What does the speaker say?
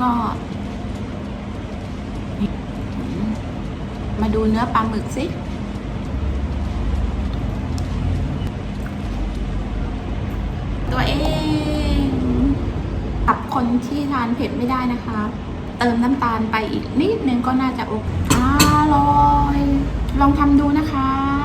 ก็มาดูเนื้อปลาหมึกสิ ตัวเองกับคนที่ทานเผ็ดไม่ได้นะคะ เติมน้ำตาลไปอีกนิดนึงก็น่าจะโอเคอร่อย ลองทำดูนะคะ